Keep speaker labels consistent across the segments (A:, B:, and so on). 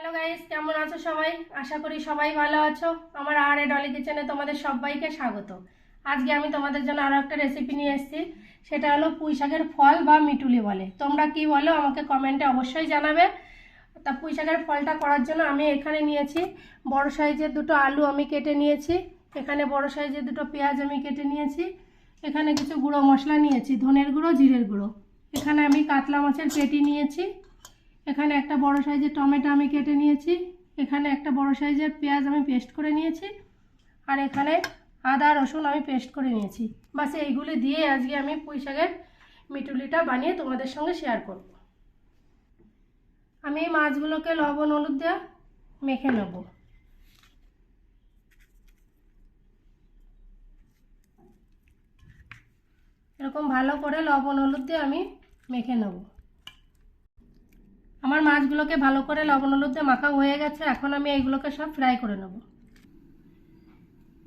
A: Hello guys কেমন আছো সবাই? আশা করি সবাই ভালো আছো। আমার আর এ ডলি কিচেনে তোমাদের সবাইকে স্বাগত। আজকে আমি তোমাদের জন্য আরও একটা রেসিপি নিয়ে এসেছি। সেটা হলো পুঁই শাকের ফল বা মিটুলি বলে। তোমরা কি বলো, আমাকে কমেন্টে অবশ্যই জানাবে। তা পুঁই শাকের ফলটা করার জন্য আমি এখানে নিয়েছি বড় সাইজের দুটো আলু আমি কেটে নিয়েছি। এখানে বড় সাইজের দুটো পেঁয়াজ আমি কেটে নিয়েছি। এখানে কিছু গুঁড়ো মশলা নিয়েছি, ধনের গুঁড়ো, জিরের গুঁড়ো। এখানে আমি কাতলা মাছের পেটি নিয়েছি। এখানে একটা বড় সাইজের টমেটো আমি কেটে নিয়েছি। এখানে একটা বড় সাইজের পেঁয়াজ আমি পেস্ট করে নিয়েছি। আর এখানে আদা, রসুন আমি পেস্ট করে নিয়েছি। বাস এইগুলি দিয়ে আজকে আমি পুঁই শাকের মিটুলিটা বানিয়ে তোমাদের সঙ্গে শেয়ার করব। আমি এই মাছগুলোকে লবণ, হলুদ দিয়ে মেখে নেব। এরকম ভালো করে লবণ, হলুদ দিয়ে আমি মেখে নেব। আমার মাছগুলোকে ভালো করে লবণ হলুদ মাখা হয়ে গেছে, এখন আমি এইগুলোকে সব ফ্রাই করে নেব।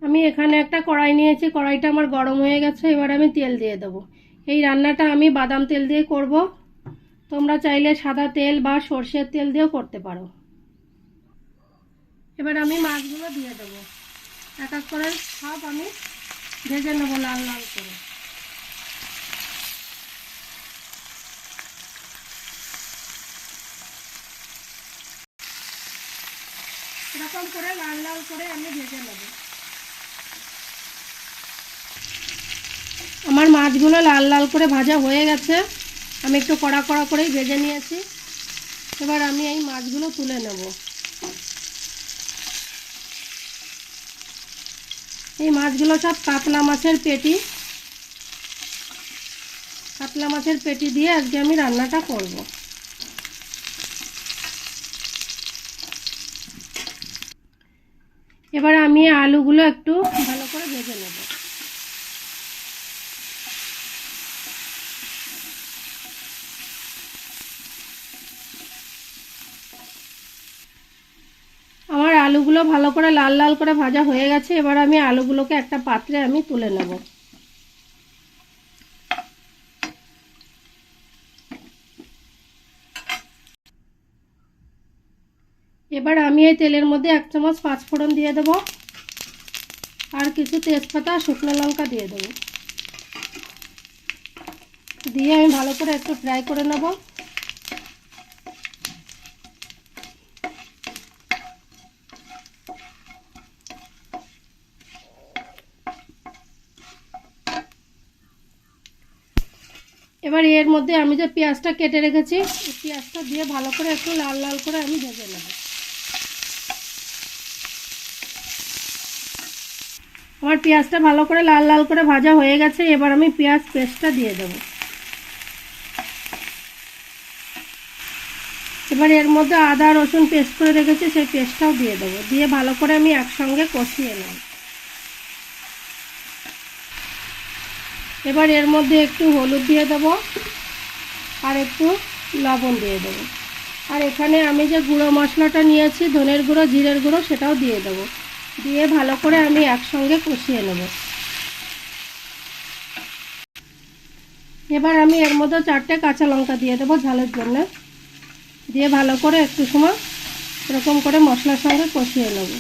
A: আমি এখানে একটা কড়াই নিয়েছি, কড়াইটা আমার গরম হয়ে গেছে, এবার আমি তেল দিয়ে দেবো। এই রান্নাটা আমি বাদাম তেল দিয়ে করব। তোমরা চাইলে সাদা তেল বা সর্ষের তেল দিয়েও করতে পারো। এবার আমি মাছগুলো দিয়ে দেবো। এক এক করে সব আমি ভেজে নেব লাল লাল করে। এরকম করে, লাল লাল করে আমি ভেজে নেব। আমার মাছগুলো লাল লাল করে ভাজা হয়ে গেছে। আমি একটু কড়া কড়া করেই ভেজে নিয়েছি। এবার আমি এই মাছগুলো তুলে নেব। এই মাছগুলো সব কাতলা মাছের পেটি। কাতলা মাছের পেটি দিয়ে আজকে আমি রান্নাটা করব। এবার আমি আলুগুলো একটু ভালো করে ভেজে নেব। আমার আলুগুলো ভালো করে লাল লাল করে ভাজা হয়ে গেছে, এবার আমি আলুগুলোকে একটা পাত্রে আমি তুলে নেব। এবার আমি এই তেলের মধ্যে এক চামচ পাঁচফোড়ন দিয়ে দেবো। আর কিছু তেজপাতা, শুকনো লঙ্কা দিয়ে দেবো। দিয়ে আমি ভালো করে একটু ফ্রাই করে নেব। এবার এর মধ্যে আমি যে পেঁয়াজটা কেটে রেখেছি পেঁয়াজটা দিয়ে ভালো করে একটু লাল লাল করে আমি ভেজে নেব। আমার পেঁয়াজটা ভালো করে লাল লাল করে ভাজা হয়ে গেছে, এবার আমি পেঁয়াজ পেস্টটা দিয়ে দেবো। এবার এর মধ্যে আদা, রসুন পেস্ট করে রেখেছি, সেই পেস্টটাও দিয়ে দেবো। দিয়ে ভালো করে আমি একসঙ্গে কষিয়ে নেব। এবার এর মধ্যে একটু হলুদ দিয়ে দেবো আর একটু লবণ দিয়ে দেবো। আর এখানে আমি যে গুঁড়ো মশলাটা নিয়েছি, ধনের গুঁড়ো, জিরের গুঁড়ো, সেটাও দিয়ে দেবো। দিয়ে ভালো করে আমি একসঙ্গে কষিয়ে নেব। এবার আমি এর মধ্যে চারটে কাঁচা লঙ্কা দিয়ে দেবো ঝালের জন্য। দিয়ে ভালো করে একটু সময় এরকম করে মশলার সঙ্গে কষিয়ে নেব।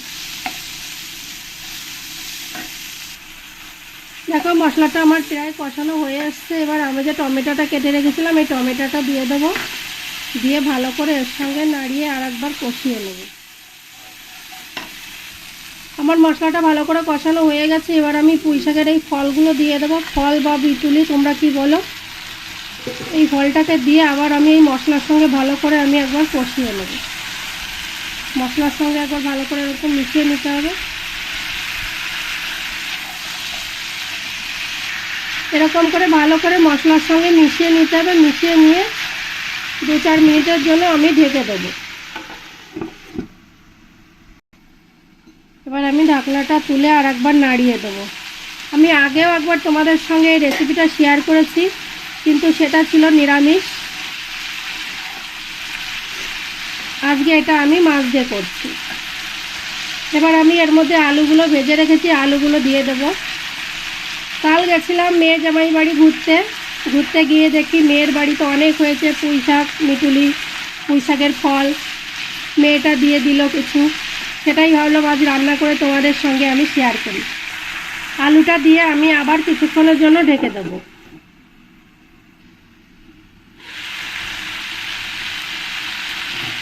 A: দেখো, মশলাটা আমার প্রায় কষানো হয়ে আসছে এবার আমি যে টমেটোটা কেটে রেখেছিলাম, এই টমেটোটা দিয়ে দেবো। দিয়ে ভালো করে এর সঙ্গে নাড়িয়ে আর একবার কষিয়ে নেব। আমার মশলাটা ভালো করে কষানো হয়ে গেছে, এবার আমি পুঁই শাকের এই ফলগুলো দিয়ে দেবো। ফল বা বিটুলি, তোমরা কি বলো? এই ফলটাকে দিয়ে আবার আমি এই মশলার সঙ্গে ভালো করে আমি একবার কষিয়ে নেব। মশলার সঙ্গে একবার ভালো করে এরকম মিশিয়ে নিতে হবে। এরকম করে ভালো করে মশলার সঙ্গে মিশিয়ে নিতে হবে। মিশিয়ে নিয়ে দু চার মিনিটের জন্য আমি ঢেকে দেবো। এবার আমি ঢাকনাটা তুলে আর একবার নাড়িয়ে দেবো। আমি আগেও একবার তোমাদের সঙ্গে এই রেসিপিটা শেয়ার করেছি, কিন্তু সেটা ছিল নিরামিষ। আজকে এটা আমি মাছ দিয়ে করছি। এবার আমি এর মধ্যে আলুগুলো ভেজে রেখেছি, আলুগুলো দিয়ে দেবো। কাল গেছিলাম মেয়ে জামাই বাড়ি ঘুরতে। ঘুরতে গিয়ে দেখি মেয়ের বাড়িতে অনেক হয়েছে পুঁই শাক মিটুলি পুঁই শাকের ফল। মেয়েটা দিয়ে দিল কিছু। সেটাই ভাবলাম, আজ রান্না করে তোমাদের সঙ্গে আমি শেয়ার করি। আলুটা দিয়ে আমি আবার কিছুক্ষণের জন্য ঢেকে দেবো।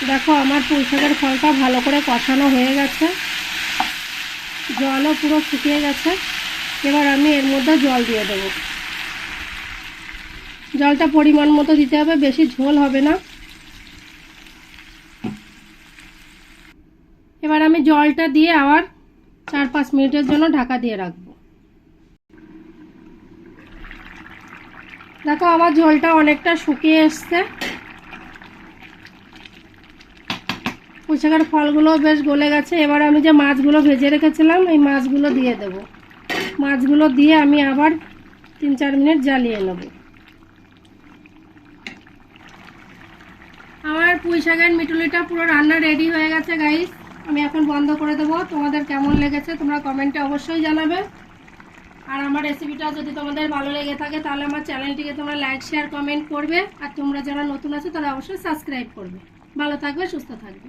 A: দেখো, আমার পুঁইশাকের ফলটা ভালো করে কষানো হয়ে গেছে। জলও পুরো শুকিয়ে গেছে। এবার আমি এর মধ্যে জল দিয়ে দেবো। জলটা পরিমাণ মতো দিতে হবে, বেশি ঝোল হবে না। এবার আমি জলটা দিয়ে আবার চার পাঁচ মিনিটের জন্য ঢাকা দিয়ে রাখব। দেখো, আমার ঝোলটা অনেকটা শুকিয়ে এসছে। পুঁইশাকের ফলগুলো বেশ গলে গেছে। এবার আমি যে মাছগুলো ভেজে রেখেছিলাম, এই মাছগুলো দিয়ে দেব। মাছগুলো দিয়ে আমি আবার তিন চার মিনিট জ্বালিয়ে নেব। আমার পুঁই শাকের মিটুলিটা পুরো রান্না রেডি হয়ে গেছে গাইস আমি এখন বন্ধ করে দেবো। তোমাদের কেমন লেগেছে তোমরা কমেন্টে অবশ্যই জানাবে। আর আমার রেসিপিটা যদি তোমাদের ভালো লেগে থাকে, তাহলে আমার চ্যানেলটিকে তোমরা লাইক শেয়ার কমেন্ট করবে। আর তোমরা যারা নতুন আছো, তারা অবশ্যই সাবস্ক্রাইব করবে। ভালো থাকবে, সুস্থ থাকবে।